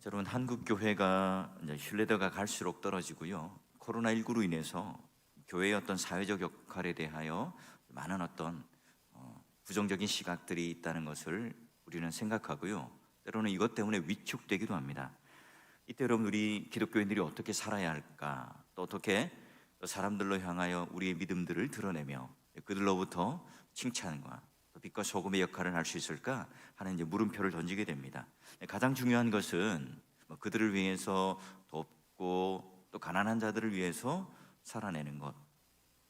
자, 여러분 한국 교회가 신뢰도가 갈수록 떨어지고요. 코로나 19로 인해서 교회의 어떤 사회적 역할에 대하여 많은 어떤 어, 부정적인 시각들이 있다는 것을 우리는 생각하고요. 때로는 이것 때문에 위축되기도 합니다. 이때 여러분 우리 기독교인들이 어떻게 살아야 할까? 또 어떻게 또 사람들로 향하여 우리의 믿음들을 드러내며 그들로부터 칭찬과 또 빛과 소금의 역할을 할 수 있을까 하는 이제 물음표를 던지게 됩니다. 가장 중요한 것은 뭐 그들을 위해서 돕고 또 가난한 자들을 위해서 살아내는 것,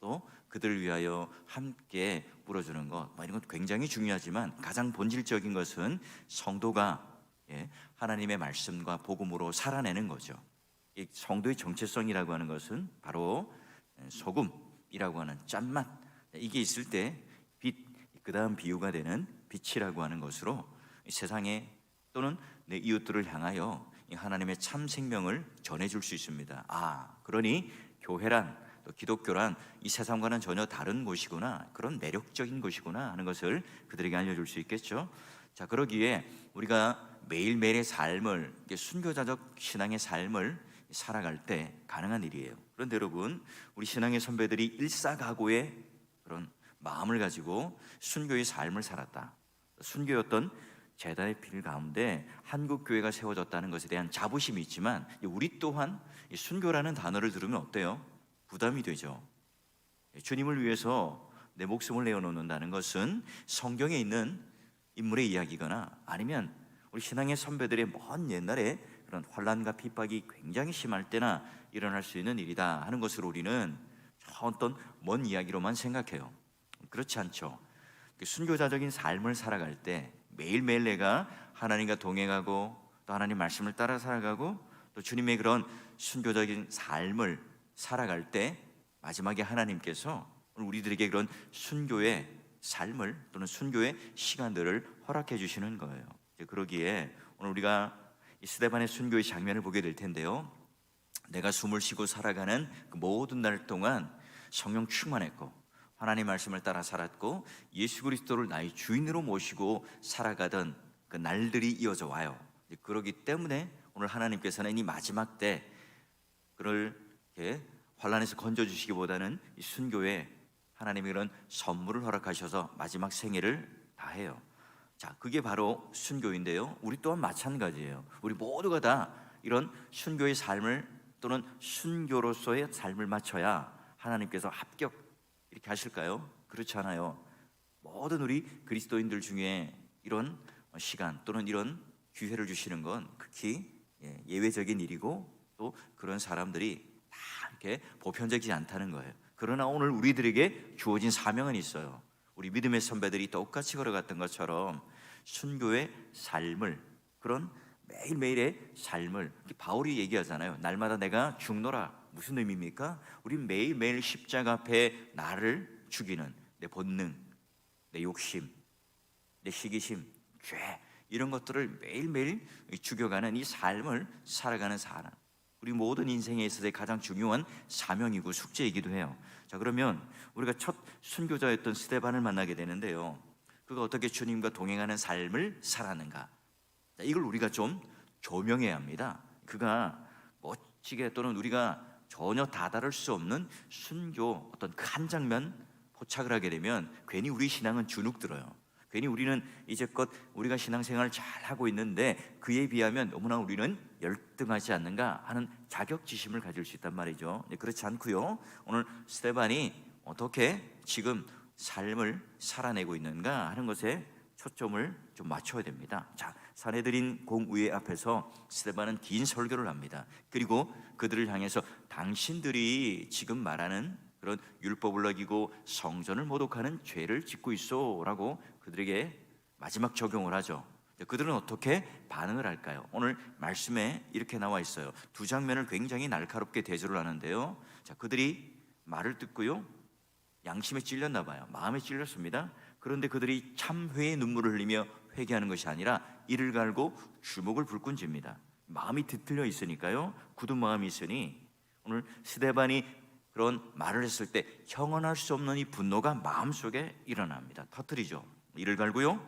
또 그들을 위하여 함께 울어주는 것, 뭐 이런 것 굉장히 중요하지만 가장 본질적인 것은 성도가 예, 하나님의 말씀과 복음으로 살아내는 거죠. 이 성도의 정체성이라고 하는 것은 바로 예, 소금이라고 하는 짠맛 이게 있을 때 빛, 그 다음 비유가 되는 빛이라고 하는 것으로 이 세상에 또는 내 이웃들을 향하여 이 하나님의 참 생명을 전해줄 수 있습니다. 아, 그러니 교회란 또 기독교란 이 세상과는 전혀 다른 곳이구나 그런 매력적인 곳이구나 하는 것을 그들에게 알려줄 수 있겠죠. 자, 그러기에 우리가 매일매일의 삶을 순교자적 신앙의 삶을 살아갈 때 가능한 일이에요. 그런데 여러분, 우리 신앙의 선배들이 일사각오의 그런 마음을 가지고 순교의 삶을 살았다. 순교였던 제단의 필 가운데 한국 교회가 세워졌다는 것에 대한 자부심이 있지만 우리 또한 이 순교라는 단어를 들으면 어때요? 부담이 되죠. 주님을 위해서 내 목숨을 내어놓는다는 것은 성경에 있는 인물의 이야기거나 아니면 우리 신앙의 선배들의 먼 옛날에 그런 환란과 핍박이 굉장히 심할 때나 일어날 수 있는 일이다 하는 것을 우리는 어떤 먼 이야기로만 생각해요. 그렇지 않죠. 그 순교자적인 삶을 살아갈 때 매일매일 내가 하나님과 동행하고 또 하나님 말씀을 따라 살아가고 또 주님의 그런 순교적인 삶을 살아갈 때 마지막에 하나님께서 우리들에게 그런 순교의 삶을 또는 순교의 시간들을 허락해 주시는 거예요. 그러기에 오늘 우리가 이 스데반의 순교의 장면을 보게 될 텐데요. 내가 숨을 쉬고 살아가는 그 모든 날 동안 성령 충만했고 하나님 말씀을 따라 살았고 예수 그리스도를 나의 주인으로 모시고 살아가던 그 날들이 이어져 와요. 그러기 때문에 오늘 하나님께서는 이 마지막 때 그를 이렇게 환란에서 건져 주시기보다는 이 순교에 하나님이 그런 선물을 허락하셔서 마지막 생애를 다해요. 자, 그게 바로 순교인데요. 우리 또한 마찬가지예요. 우리 모두가 다 이런 순교의 삶을 또는 순교로서의 삶을 맞춰야 하나님께서 합격 이렇게 하실까요? 그렇지 않아요. 모든 우리 그리스도인들 중에 이런 시간 또는 이런 기회를 주시는 건 극히 예, 예외적인 일이고 또 그런 사람들이 다 이렇게 보편적이지 않다는 거예요. 그러나 오늘 우리들에게 주어진 사명은 있어요. 우리 믿음의 선배들이 똑같이 걸어갔던 것처럼 순교의 삶을 그런 매일매일의 삶을 바울이 얘기하잖아요. 날마다 내가 죽노라. 무슨 의미입니까? 우리 매일매일 십자가 앞에 나를 죽이는 내 본능, 내 욕심, 내 시기심, 죄 이런 것들을 매일매일 죽여가는 이 삶을 살아가는 사람. 우리 모든 인생에 있어서의 가장 중요한 사명이고 숙제이기도 해요. 자, 그러면 우리가 첫 순교자였던 스테반을 만나게 되는데요. 그가 어떻게 주님과 동행하는 삶을 살았는가? 자, 이걸 우리가 좀 조명해야 합니다. 그가 멋지게 또는 우리가 전혀 다다를 수 없는 순교 어떤 그한 장면 포착을 하게 되면 괜히 우리 신앙은 주눅 들어요. 괜히 우리는 이제껏 우리가 신앙생활을 잘 하고 있는데 그에 비하면 너무나 우리는 열등하지 않는가 하는 자격지심을 가질 수 있단 말이죠. 네, 그렇지 않고요. 오늘 스테반이 어떻게 지금 삶을 살아내고 있는가 하는 것에 초점을 좀 맞춰야 됩니다. 자, 사내들인 공의회 앞에서 스테반은 긴 설교를 합니다. 그리고 그들을 향해서 당신들이 지금 말하는 그런 율법을 어기고 성전을 모독하는 죄를 짓고 있어라고 그들에게 마지막 적용을 하죠. 그들은 어떻게 반응을 할까요? 오늘 말씀에 이렇게 나와 있어요. 두 장면을 굉장히 날카롭게 대조를 하는데요. 자, 그들이 말을 듣고요. 양심에 찔렸나 봐요. 마음에 찔렸습니다. 그런데 그들이 참회의 눈물을 흘리며 회개하는 것이 아니라 이를 갈고 주먹을 불끈 쥡니다. 마음이 뒤틀려 있으니까요. 굳은 마음이 있으니 오늘 스데반이 그런 말을 했을 때 형언할 수 없는 이 분노가 마음속에 일어납니다. 터뜨리죠. 이를 갈고요.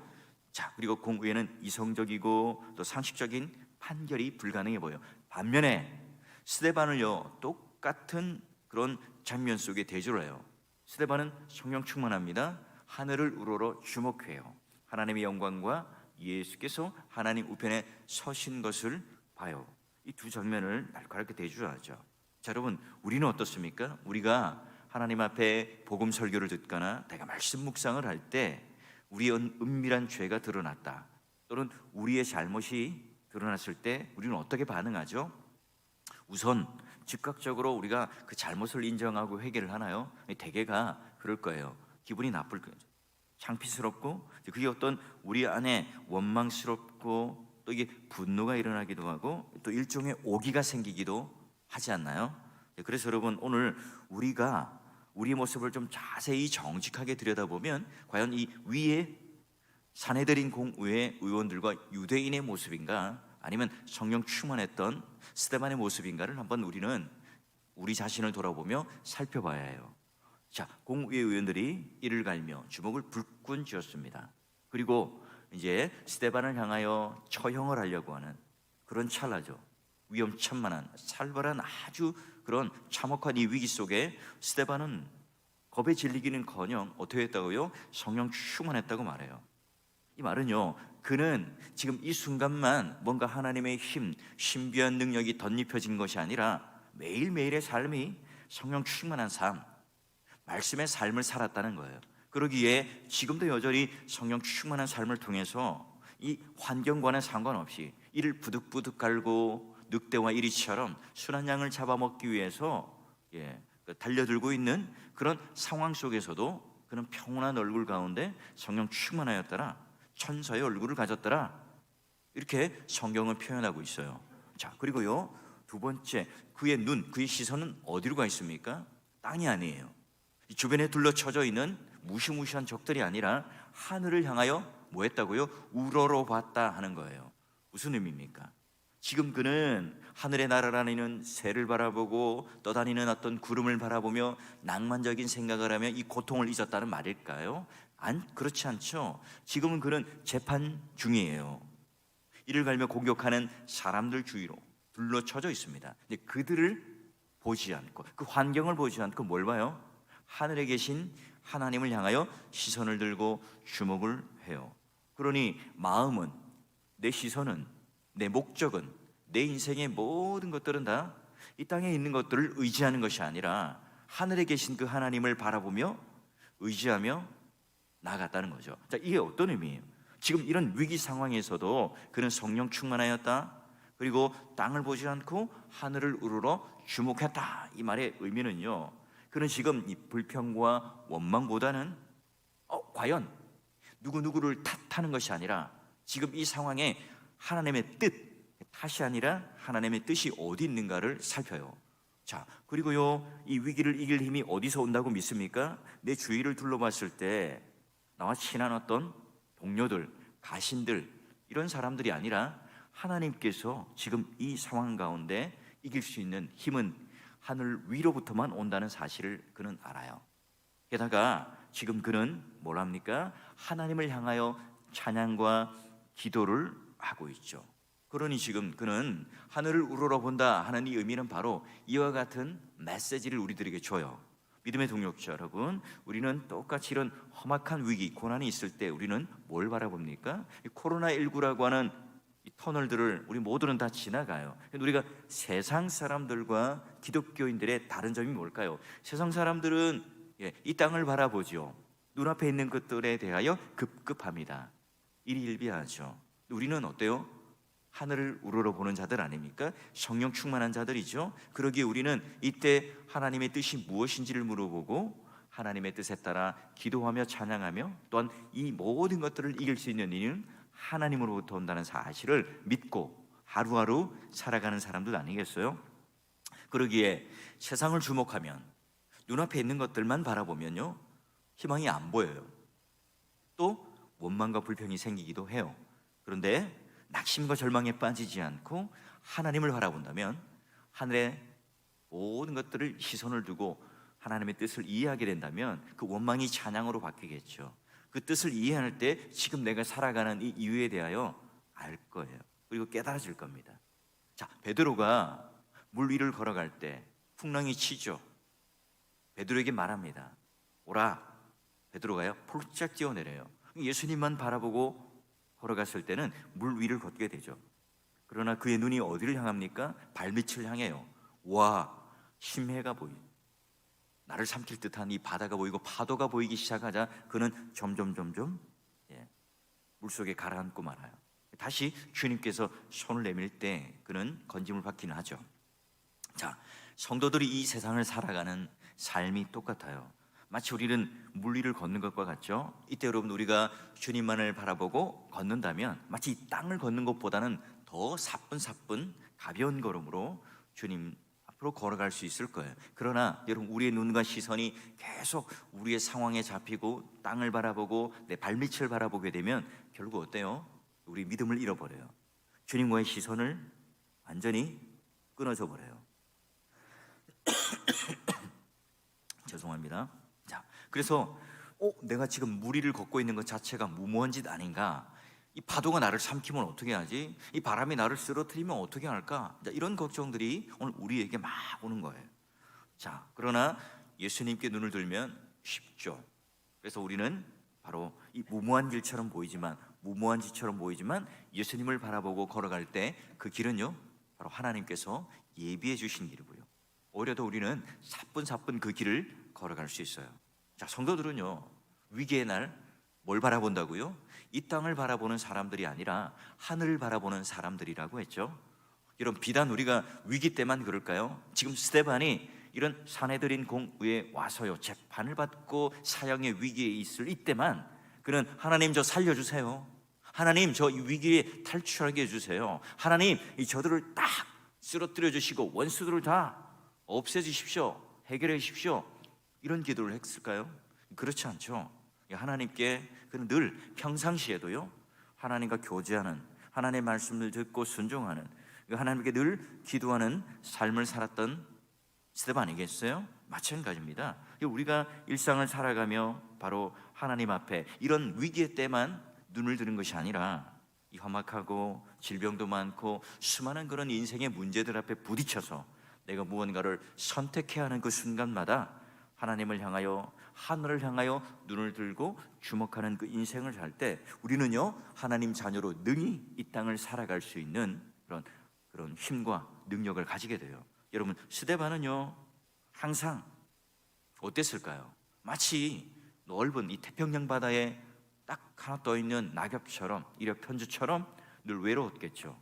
자, 그리고 공부에는 이성적이고 또 상식적인 판결이 불가능해 보여. 반면에 스데반을요 똑같은 그런 장면 속에 대조를 해요. 스데반은 성령 충만합니다. 하늘을 우러러 주목해요. 하나님의 영광과 예수께서 하나님 우편에 서신 것을 봐요. 이두 장면을 날카롭게 대조하죠. 자, 여러분, 우리는 어떻습니까? 우리가 하나님 앞에 복음 설교를 듣거나 내가 말씀 묵상을 할 때 우리의 은- 은밀한 죄가 드러났다. 또는 우리의 잘못이 드러났을 때 우리는 어떻게 반응하죠? 우선 즉각적으로 우리가 그 잘못을 인정하고 회개를 하나요? 대개가 그럴 거예요. 기분이 나쁠 거예요. 창피스럽고 그게 어떤 우리 안에 원망스럽고 또 이게 분노가 일어나기도 하고 또 일종의 오기가 생기기도 하지 않나요? 네, 그래서 여러분 오늘 우리가 우리 모습을 좀 자세히 정직하게 들여다보면 과연 이 위에 사내들인 공의회 의원들과 유대인의 모습인가 아니면 성령 충만했던 스테반의 모습인가를 한번 우리는 우리 자신을 돌아보며 살펴봐야 해요. 자, 공의회 의원들이 이를 갈며 주먹을 불끈 쥐었습니다. 그리고 이제 스테반을 향하여 처형을 하려고 하는 그런 찰나죠. 위험천만한 살벌한 아주 그런 참혹한 이 위기 속에 스테반은 겁에 질리기는커녕 어떻게 했다고요? 성령 충만했다고 말해요. 이 말은요, 그는 지금 이 순간만 뭔가 하나님의 힘, 신비한 능력이 덧입혀진 것이 아니라 매일매일의 삶이 성령 충만한 삶, 말씀의 삶을 살았다는 거예요. 그러기에 지금도 여전히 성령 충만한 삶을 통해서 이 환경과는 상관없이 이를 부득부득 갈고 늑대와 이리처럼 순한 양을 잡아먹기 위해서 예, 그 달려들고 있는 그런 상황 속에서도 그는 평온한 얼굴 가운데 성령 충만하였더라 천사의 얼굴을 가졌더라 이렇게 성경은 표현하고 있어요. 자 그리고요 두 번째 그의 눈 그의 시선은 어디로 가 있습니까? 땅이 아니에요. 이 주변에 둘러쳐져 있는 무시무시한 적들이 아니라 하늘을 향하여 뭐 했다고요? 우러러 봤다 하는 거예요. 무슨 의미입니까? 지금 그는 하늘에 날아다니는 새를 바라보고 떠다니는 어떤 구름을 바라보며 낭만적인 생각을 하며 이 고통을 잊었다는 말일까요? 안 그렇지 않죠. 지금은 그는 재판 중이에요. 이를 갈며 공격하는 사람들 주위로 둘러쳐져 있습니다. 근데 그들을 보지 않고 그 환경을 보지 않고 뭘 봐요? 하늘에 계신 하나님을 향하여 시선을 들고 주목을 해요. 그러니 마음은 내 시선은 내 목적은 내 인생의 모든 것들은 다 이 땅에 있는 것들을 의지하는 것이 아니라 하늘에 계신 그 하나님을 바라보며 의지하며 나아갔다는 거죠. 자, 이게 어떤 의미예요? 지금 이런 위기 상황에서도 그는 성령 충만하였다. 그리고 땅을 보지 않고 하늘을 우러러 주목했다. 이 말의 의미는요. 그는 지금 이 불평과 원망보다는 어, 과연 누구 누구를 탓하는 것이 아니라 지금 이 상황에 하나님의 뜻 탓이 아니라 하나님의 뜻이 어디 있는가를 살펴요. 자, 그리고요, 이 위기를 이길 힘이 어디서 온다고 믿습니까? 내 주위를 둘러봤을 때 나와 친한 어떤 동료들, 가신들 이런 사람들이 아니라 하나님께서 지금 이 상황 가운데 이길 수 있는 힘은 하늘 위로부터만 온다는 사실을 그는 알아요. 게다가 지금 그는 뭘 합니까? 하나님을 향하여 찬양과 기도를 하고 있죠. 그러니 지금 그는 하늘을 우러러 본다 하는 이 의미는 바로 이와 같은 메시지를 우리들에게 줘요. 믿음의 동력자 여러분, 우리는 똑같이 이런 험악한 위기, 고난이 있을 때 우리는 뭘 바라봅니까? 코로나 19라고 하는 이 터널들을 우리 모두는 다 지나가요. 근데 우리가 세상 사람들과 기독교인들의 다른 점이 뭘까요? 세상 사람들은 예, 이 땅을 바라보죠. 눈앞에 있는 것들에 대하여 급급합니다. 일일비하죠. 우리는 어때요? 하늘을 우러러 보는 자들 아닙니까? 성령 충만한 자들이죠. 그러기에 우리는 이때 하나님의 뜻이 무엇인지를 물어보고 하나님의 뜻에 따라 기도하며 찬양하며 또한 이 모든 것들을 이길 수 있는 이는 하나님으로부터 온다는 사실을 믿고 하루하루 살아가는 사람들 아니겠어요? 그러기에 세상을 주목하면 눈앞에 있는 것들만 바라보면요 희망이 안 보여요. 또 원망과 불평이 생기기도 해요. 그런데 낙심과 절망에 빠지지 않고 하나님을 바라본다면 하늘의 모든 것들을 시선을 두고 하나님의 뜻을 이해하게 된다면 그 원망이 찬양으로 바뀌겠죠. 그 뜻을 이해할 때 지금 내가 살아가는 이 이유에 대하여 알 거예요. 그리고 깨달아질 겁니다. 자, 베드로가 물 위를 걸어갈 때 풍랑이 치죠. 베드로에게 말합니다. 오라. 베드로가요 폴짝 뛰어내려요. 예수님만 바라보고 걸어갔을 때는 물 위를 걷게 되죠. 그러나 그의 눈이 어디를 향합니까? 발밑을 향해요. 와, 심해가 보이. 나를 삼킬 듯한 이 바다가 보이고 파도가 보이기 시작하자 그는 점점 점점 예, 물속에 가라앉고 말아요. 다시 주님께서 손을 내밀 때 그는 건짐을 받기는 하죠. 자, 성도들이 이 세상을 살아가는 삶이 똑같아요. 마치 우리는 물 위를 걷는 것과 같죠. 이때 여러분 우리가 주님만을 바라보고 걷는다면 마치 이 땅을 걷는 것보다는 더 사뿐사뿐 가벼운 걸음으로 주님 앞으로 걸어갈 수 있을 거예요. 그러나 여러분 우리의 눈과 시선이 계속 우리의 상황에 잡히고 땅을 바라보고 내 발밑을 바라보게 되면 결국 어때요? 우리 믿음을 잃어버려요. 주님과의 시선을 완전히 끊어져 버려요. 죄송합니다. 자, 그래서 어, 내가 지금 물 위를 걷고 있는 것 자체가 무모한 짓 아닌가? 이 파도가 나를 삼키면 어떻게 하지? 이 바람이 나를 쓰러뜨리면 어떻게 할까? 자, 이런 걱정들이 오늘 우리에게 막 오는 거예요. 자, 그러나 예수님께 눈을 들면 쉽죠. 그래서 우리는 바로 이 무모한 길처럼 보이지만 무모한 짓처럼 보이지만 예수님을 바라보고 걸어갈 때 그 길은요 바로 하나님께서 예비해 주신 길이고요. 오히려 더 우리는 사뿐사뿐 그 길을 걸어갈 수 있어요. 자, 성도들은요 위기의 날 뭘 바라본다고요? 이 땅을 바라보는 사람들이 아니라 하늘을 바라보는 사람들이라고 했죠. 이런 비단 우리가 위기 때만 그럴까요? 지금 스테반이 이런 사내들인 공의에 와서요 재판을 받고 사형의 위기에 있을 이때만 그는 하나님 저 살려주세요. 하나님 저이 위기에 탈출하게 해주세요. 하나님 이 저들을 딱 쓰러뜨려 주시고 원수들을 다 없애 주십시오. 해결해 주십시오. 이런 기도를 했을까요? 그렇지 않죠. 하나님께 그는 늘 평상시에도요 하나님과 교제하는 하나님의 말씀을 듣고 순종하는 그 하나님께 늘 기도하는 삶을 살았던 스텝 아니겠어요? 마찬가지입니다. 우리가 일상을 살아가며 바로 하나님 앞에 이런 위기의 때만 눈을 드는 것이 아니라 이 험악하고 질병도 많고 수많은 그런 인생의 문제들 앞에 부딪혀서 내가 무언가를 선택해야 하는 그 순간마다 하나님을 향하여 하늘을 향하여 눈을 들고 주목하는 그 인생을 살 때 우리는요 하나님 자녀로 능히 이 땅을 살아갈 수 있는 그런 그런 힘과 능력을 가지게 돼요. 여러분 스데반은요 항상 어땠을까요? 마치 넓은 이 태평양 바다에 딱 하나 떠 있는 낙엽처럼 이력 편주처럼 늘 외로웠겠죠.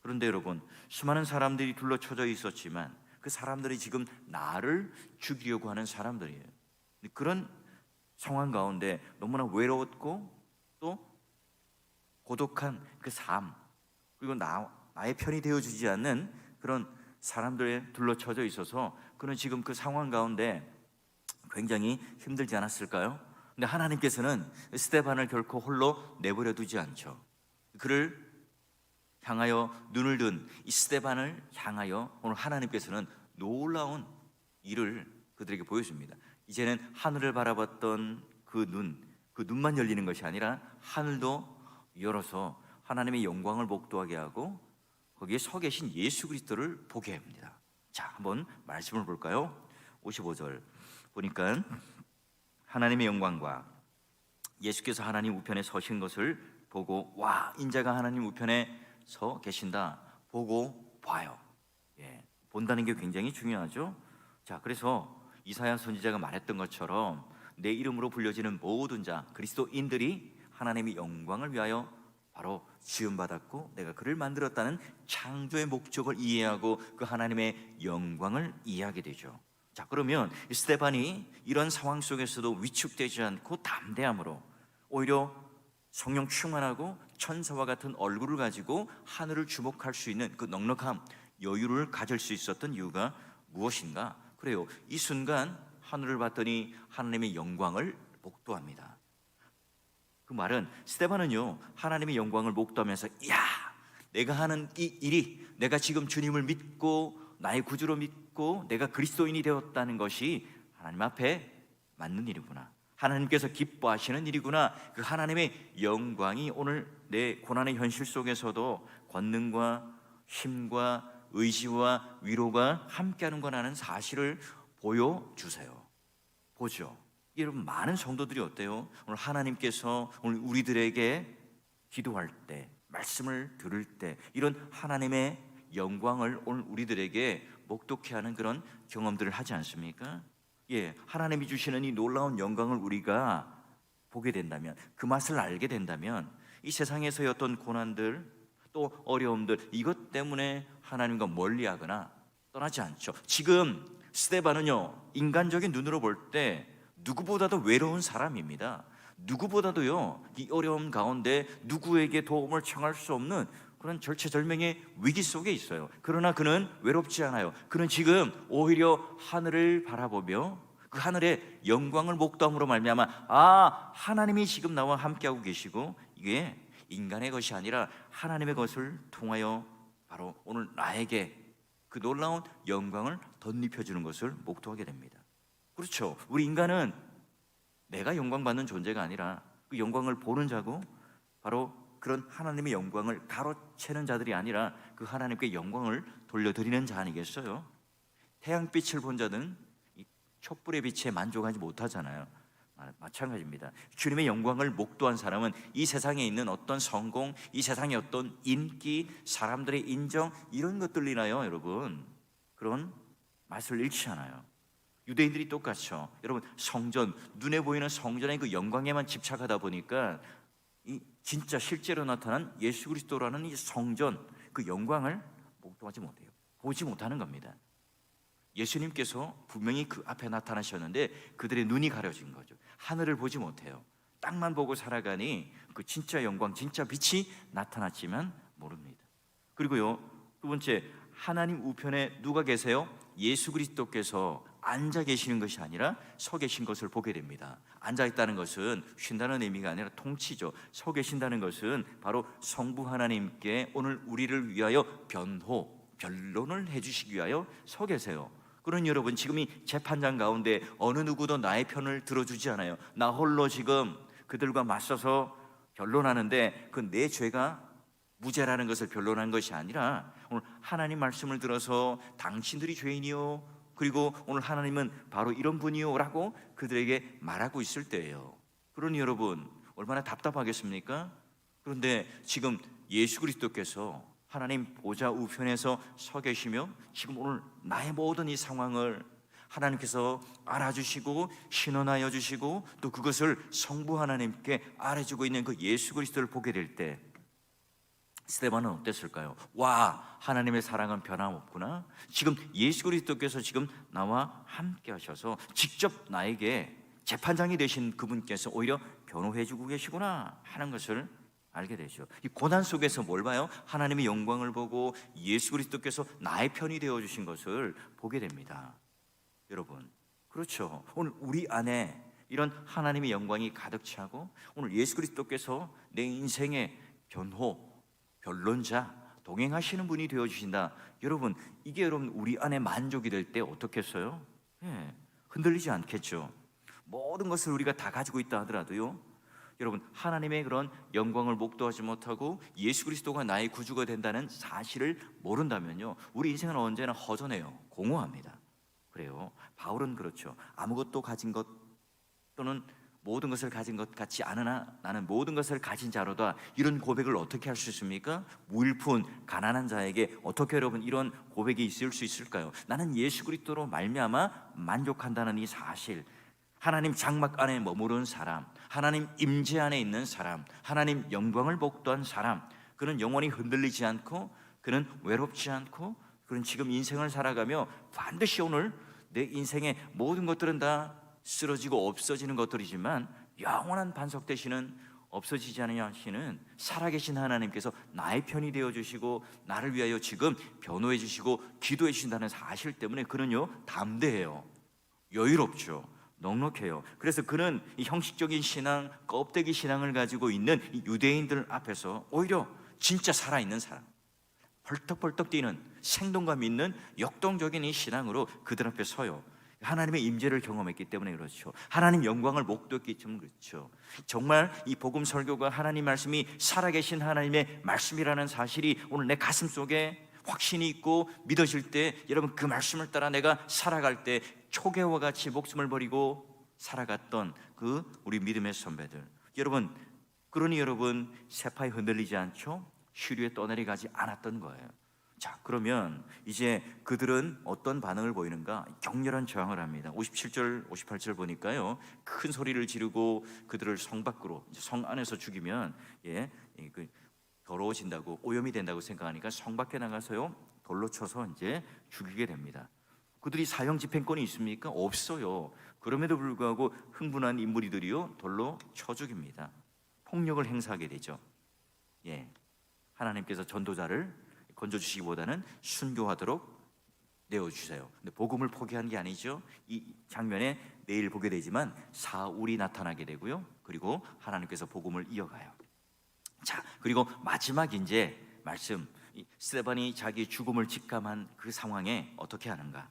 그런데 여러분 수많은 사람들이 둘러쳐져 있었지만 그 사람들이 지금 나를 죽이려고 하는 사람들이에요. 그런 상황 가운데 너무나 외로웠고 또 고독한 그 삶 그리고 나, 나의 편이 되어주지 않는 그런 사람들에 둘러쳐져 있어서 그는 지금 그 상황 가운데 굉장히 힘들지 않았을까요? 근데 하나님께서는 스테반을 결코 홀로 내버려 두지 않죠. 그를 향하여 눈을 든 이 스테반을 향하여 오늘 하나님께서는 놀라운 일을 그들에게 보여줍니다. 이제는 하늘을 바라봤던 그 눈, 그 눈만 열리는 것이 아니라 하늘도 열어서 하나님의 영광을 목도하게 하고 거기에 서 계신 예수 그리스도를 보게 합니다. 자, 한번 말씀을 볼까요? 55절 보니까 하나님의 영광과 예수께서 하나님 우편에 서신 것을 보고 와 인자가 하나님 우편에 서 계신다 보고 봐요. 예, 본다는 게 굉장히 중요하죠. 자, 그래서 이사야 선지자가 말했던 것처럼 내 이름으로 불려지는 모든 자 그리스도인들이 하나님의 영광을 위하여 바로 지음 받았고 내가 그를 만들었다는 창조의 목적을 이해하고 그 하나님의 영광을 이해하게 되죠. 자, 그러면 스테반이 이런 상황 속에서도 위축되지 않고 담대함으로 오히려 성령 충만하고 천사와 같은 얼굴을 가지고 하늘을 주목할 수 있는 그 넉넉함, 여유를 가질 수 있었던 이유가 무엇인가? 그래요. 이 순간 하늘을 봤더니 하나님의 영광을 목도합니다. 그 말은 스테반은요 하나님의 영광을 목도하면서 야 내가 하는 이 일이 내가 지금 주님을 믿고 나의 구주로 믿고 내가 그리스도인이 되었다는 것이 하나님 앞에 맞는 일이구나 하나님께서 기뻐하시는 일이구나. 그 하나님의 영광이 오늘 내 고난의 현실 속에서도 권능과 힘과 의지와 위로가 함께하는 거라는 사실을 보여주세요. 보죠. 여러분 많은 성도들이 어때요? 오늘 하나님께서 오늘 우리들에게 기도할 때, 말씀을 들을 때 이런 하나님의 영광을 오늘 우리들에게 목독해 하는 그런 경험들을 하지 않습니까? 예, 하나님이 주시는 이 놀라운 영광을 우리가 보게 된다면 그 맛을 알게 된다면 이 세상에서의 어떤 고난들 또 어려움들 이것 때문에 하나님과 멀리하거나 떠나지 않죠. 지금 스테반은요 인간적인 눈으로 볼 때 누구보다도 외로운 사람입니다. 누구보다도요 이 어려움 가운데 누구에게 도움을 청할 수 없는 그런 절체절명의 위기 속에 있어요. 그러나 그는 외롭지 않아요. 그는 지금 오히려 하늘을 바라보며 그 하늘의 영광을 목도함으로 말미암아 아 하나님이 지금 나와 함께하고 계시고 이게 인간의 것이 아니라 하나님의 것을 통하여 바로 오늘 나에게 그 놀라운 영광을 덧입혀 주는 것을 목도하게 됩니다. 그렇죠. 우리 인간은 내가 영광 받는 존재가 아니라 그 영광을 보는 자고 바로 그런 하나님의 영광을 가로채는 자들이 아니라 그 하나님께 영광을 돌려드리는 자 아니겠어요? 태양빛을 본이 촛불의 빛에 만족하지 못하잖아요. 아, 마찬가지입니다. 주님의 영광을 목도한 사람은 이 세상에 있는 어떤 성공, 이 세상의 어떤 인기, 사람들의 인정 이런 것들 인하여 여러분 그런 맛을 잃지 않아요. 유대인들이 똑같죠. 여러분 성전 눈에 보이는 성전의 그 영광에만 집착하다 보니까 이 진짜 실제로 나타난 예수 그리스도라는 이 성전 그 영광을 목도하지 못해요. 보지 못하는 겁니다. 예수님께서 분명히 그 앞에 나타나셨는데 그들의 눈이 가려진 거죠. 하늘을 보지 못해요. 땅만 보고 살아가니 그 진짜 영광, 진짜 빛이 나타났지만 모릅니다. 그리고요, 두 번째, 하나님 우편에 누가 계세요? 예수 그리스도께서 앉아 계시는 것이 아니라 서 계신 것을 보게 됩니다. 앉아 있다는 것은 쉰다는 의미가 아니라 통치죠. 서 계신다는 것은 바로 성부 하나님께 오늘 우리를 위하여 변호, 변론을 해주시기 위하여 서 계세요. 그러니 여러분 지금 이 재판장 가운데 어느 누구도 나의 편을 들어주지 않아요. 나 홀로 지금 그들과 맞서서 변론하는데 그 내 죄가 무죄라는 것을 변론한 것이 아니라 오늘 하나님 말씀을 들어서 당신들이 죄인이요 그리고 오늘 하나님은 바로 이런 분이요라고 그들에게 말하고 있을 때예요. 그러니 여러분 얼마나 답답하겠습니까? 그런데 지금 예수 그리스도께서 하나님 보좌 우편에서 서 계시며 지금 오늘 나의 모든 이 상황을 하나님께서 알아주시고 신원하여 주시고 또 그것을 성부 하나님께 알아주고 있는 그 예수 그리스도를 보게 될 때 스테반은 어땠을까요? 와 하나님의 사랑은 변함없구나. 지금 예수 그리스도께서 지금 나와 함께 하셔서 직접 나에게 재판장이 되신 그분께서 오히려 변호해주고 계시구나 하는 것을 알게 되죠. 이 고난 속에서 뭘 봐요? 하나님의 영광을 보고 예수 그리스도께서 나의 편이 되어 주신 것을 보게 됩니다. 여러분, 그렇죠. 오늘 우리 안에 이런 하나님의 영광이 가득 차고 오늘 예수 그리스도께서 내 인생의 변호, 변론자, 동행하시는 분이 되어 주신다. 여러분, 이게 여러분 우리 안에 만족이 될 때 어떻겠어요? 예, 흔들리지 않겠죠. 모든 것을 우리가 다 가지고 있다 하더라도요. 여러분 하나님의 그런 영광을 목도하지 못하고 예수 그리스도가 나의 구주가 된다는 사실을 모른다면요 우리 인생은 언제나 허전해요 공허합니다 그래요 바울은 그렇죠 아무것도 가진 것 또는 모든 것을 가진 것 같지 않으나 나는 모든 것을 가진 자로다 이런 고백을 어떻게 할 수 있습니까? 무일푼 가난한 자에게 어떻게 여러분 이런 고백이 있을 수 있을까요? 나는 예수 그리스도로 말미암아 만족한다는 이 사실 하나님 장막 안에 머무른 사람, 하나님 임재 안에 있는 사람, 하나님 영광을 복도한 사람, 그는 영원히 흔들리지 않고 그는 외롭지 않고 그는 지금 인생을 살아가며 반드시 오늘 내 인생의 모든 것들은 다 쓰러지고 없어지는 것들이지만 영원한 반석 되시는 없어지지 않으시는 살아계신 하나님께서 나의 편이 되어 주시고 나를 위하여 지금 변호해 주시고 기도해 주신다는 사실 때문에 그는요 담대해요. 여유롭죠. 넉넉해요. 그래서 그는 이 형식적인 신앙, 껍데기 신앙을 가지고 있는 이 유대인들 앞에서 오히려 진짜 살아있는 사람, 벌떡벌떡 뛰는 생동감 있는 역동적인 이 신앙으로 그들 앞에 서요. 하나님의 임재를 경험했기 때문에 그렇죠. 하나님 영광을 목도했기 때문에 그렇죠. 정말 이 복음 설교가 하나님 말씀이 살아계신 하나님의 말씀이라는 사실이 오늘 내 가슴 속에 확신이 있고 믿어질 때 여러분 그 말씀을 따라 내가 살아갈 때 초계와 같이 목숨을 버리고 살아갔던 그 우리 믿음의 선배들 여러분 그러니 여러분 세파에 흔들리지 않죠? 시류에 떠내려가지 않았던 거예요. 자, 그러면 이제 그들은 어떤 반응을 보이는가? 격렬한 저항을 합니다. 57절, 58절 보니까요. 큰 소리를 지르고 그들을 성 밖으로 성 안에서 죽이면 예, 이그 더러워진다고 오염이 된다고 생각하니까 성 밖에 나가서요. 돌로 쳐서 이제 죽이게 됩니다. 그들이 사형 집행권이 있습니까? 없어요. 그럼에도 불구하고 흥분한 인물이들이요 돌로 쳐 죽입니다. 폭력을 행사하게 되죠. 예, 하나님께서 전도자를 건져 주시기보다는 순교하도록 내어 주세요. 근데 복음을 포기한 게 아니죠. 이 장면에 내일 보게 되지만 사울이 나타나게 되고요. 그리고 하나님께서 복음을 이어가요. 자, 그리고 마지막 이제 말씀 이 스테반이 자기 죽음을 직감한 그 상황에 어떻게 하는가?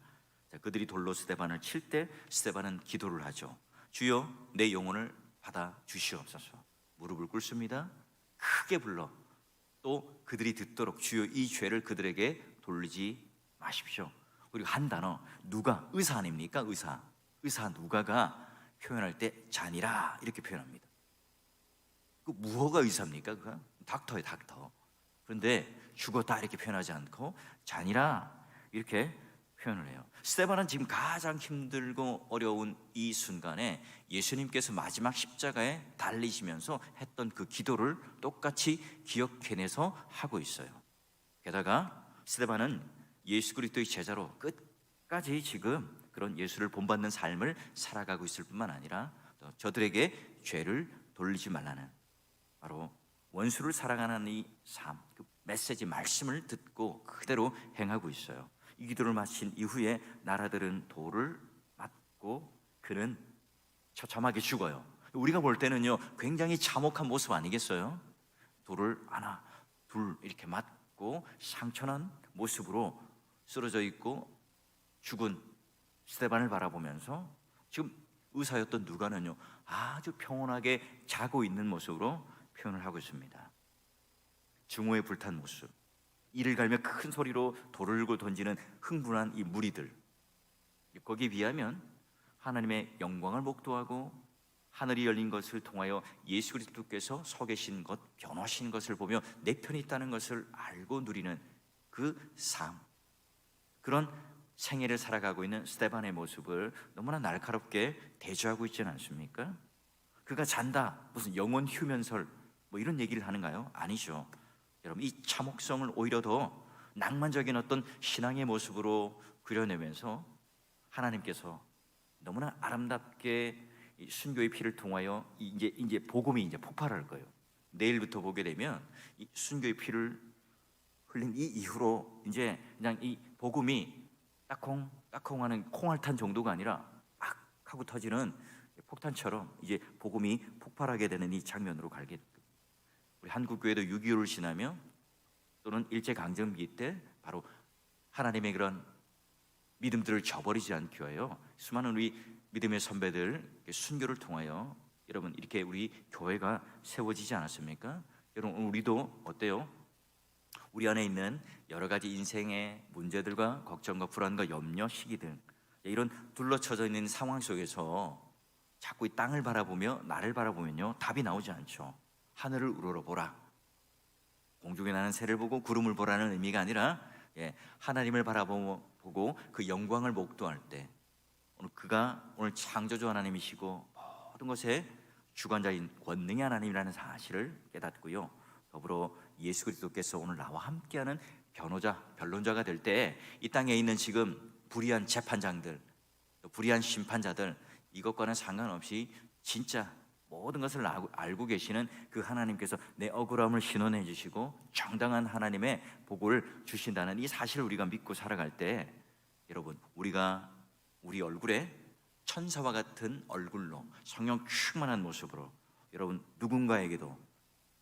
자, 그들이 돌로 스테반을 칠 때 스테반은 기도를 하죠. 주여 내 영혼을 받아 주시옵소서. 무릎을 꿇습니다. 크게 불러 또 그들이 듣도록 주여 이 죄를 그들에게 돌리지 마십시오. 그리고 한 단어 누가 의사 아닙니까? 의사 의사 누가가 표현할 때 잔이라 이렇게 표현합니다. 그 무허가 의사입니까? 그가 닥터예 닥터. 그런데 죽었다 이렇게 표현하지 않고 잔이라 이렇게 표현을 해요. 스테반은 지금 가장 힘들고 어려운 이 순간에 예수님께서 마지막 십자가에 달리시면서 했던 그 기도를 똑같이 기억해내서 하고 있어요. 게다가 스테반은 예수 그리스도의 제자로 끝까지 지금 그런 예수를 본받는 삶을 살아가고 있을 뿐만 아니라 또 저들에게 죄를 돌리지 말라는 바로 원수를 사랑하는 이 삶, 그 메시지 말씀을 듣고 그대로 행하고 있어요. 이 기도를 마친 이후에 나라들은 돌을 맞고 그는 처참하게 죽어요. 우리가 볼 때는요 굉장히 참혹한 모습 아니겠어요? 돌을 하나, 둘 이렇게 맞고 상처난 모습으로 쓰러져 있고 죽은 스테반을 바라보면서 지금 의사였던 누가는요 아주 평온하게 자고 있는 모습으로 표현을 하고 있습니다. 증오에 불탄 모습, 이를 갈며 큰 소리로 돌을 들고 던지는 흥분한 이 무리들. 거기에 비하면 하나님의 영광을 목도하고 하늘이 열린 것을 통하여 예수 그리스도께서 서 계신 것, 변화하신 것을 보며 내 편에 있다는 것을 알고 누리는 그 삶. 그런 생애를 살아가고 있는 스테반의 모습을 너무나 날카롭게 대조하고 있지는 않습니까? 그가 잔다 무슨 영혼 휴면설 뭐 이런 얘기를 하는가요? 아니죠. 여러분 이 참혹성을 오히려 더 낭만적인 어떤 신앙의 모습으로 그려내면서 하나님께서 너무나 아름답게 이 순교의 피를 통하여 이- 이제 이제 복음이 이제 폭발할 거예요. 내일부터 보게 되면 이 순교의 피를 흘린 이 이후로 이제 그냥 이 복음이 따콩 따콩하는 콩알탄 정도가 아니라 악 하고 터지는 폭탄처럼 이제 복음이 폭발하게 되는 이 장면으로 갈게 됩니다. 우리 한국 교회도 6.25를 지나며 또는 일제 강점기 때 바로 하나님의 그런 믿음들을 저버리지 않기 위하여 수많은 우리 믿음의 선배들 순교를 통하여 여러분 이렇게 우리 교회가 세워지지 않았습니까? 여러분 우리도 어때요? 우리 안에 있는 여러 가지 인생의 문제들과 걱정과 불안과 염려, 시기들 이런 둘러쳐져 있는 상황 속에서 자꾸 이 땅을 바라보며 나를 바라보면요 답이 나오지 않죠. 하늘을 우러러보라. 공중에 나는 새를 보고 구름을 보라는 의미가 아니라 예, 하나님을 바라보고 그 영광을 목도할 때 오늘 그가 오늘 창조주 하나님이시고 모든 것의 주관자인 권능의 하나님이라는 사실을 깨닫고요. 더불어 예수 그리스도께서 오늘 나와 함께하는 변호자, 변론자가 될 때 이 땅에 있는 지금 불의한 재판장들, 또 불의한 심판자들 이것과는 상관없이 진짜 모든 것을 알고, 계시는 그 하나님께서 내 억울함을 신원해 주시고 정당한 하나님의 복을 주신다는 이 사실을 우리가 믿고 살아갈 때 여러분 우리가 우리 얼굴에 천사와 같은 얼굴로 성령 충만한 모습으로 여러분 누군가에게도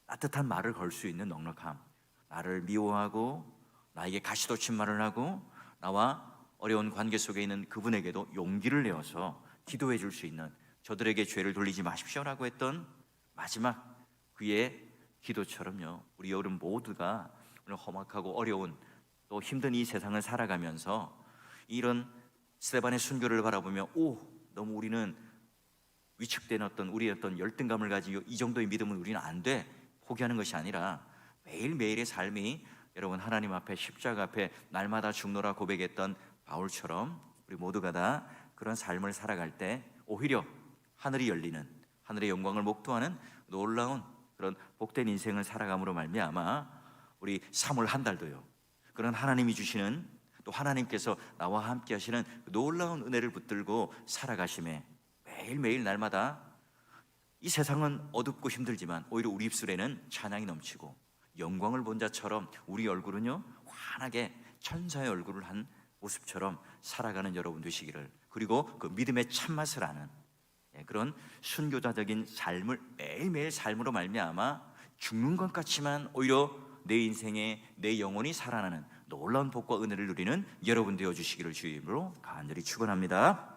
따뜻한 말을 걸 수 있는 넉넉함 나를 미워하고 나에게 가시돋친 말을 하고 나와 어려운 관계 속에 있는 그분에게도 용기를 내어서 기도해 줄 수 있는 저들에게 죄를 돌리지 마십시오라고 했던 마지막 그의 기도처럼요. 우리 여러분 모두가 오늘 험악하고 어려운 또 힘든 이 세상을 살아가면서 이런 스테반의 순교를 바라보며 오 너무 우리는 위축된 어떤 우리의 어떤 열등감을 가지고 이 정도의 믿음은 우리는 안 돼 포기하는 것이 아니라 매일 매일의 삶이 여러분 하나님 앞에 십자가 앞에 날마다 죽노라 고백했던 바울처럼 우리 모두가 다 그런 삶을 살아갈 때 오히려 하늘이 열리는 하늘의 영광을 목도하는 놀라운 그런 복된 인생을 살아감으로 말미암아 우리 3월 한 달도요 그런 하나님이 주시는 또 하나님께서 나와 함께 하시는 그 놀라운 은혜를 붙들고 살아가심에 매일매일 날마다 이 세상은 어둡고 힘들지만 오히려 우리 입술에는 찬양이 넘치고 영광을 본 자처럼 우리 얼굴은요 환하게 천사의 얼굴을 한 모습처럼 살아가는 여러분 되시기를 그리고 그 믿음의 참맛을 아는 예, 그런 순교자적인 삶을 매일매일 삶으로 말미암아 죽는 것 같지만 오히려 내 인생에 내 영혼이 살아나는 놀라운 복과 은혜를 누리는 여러분 되어 주시기를 주임으로 간절히 축원합니다.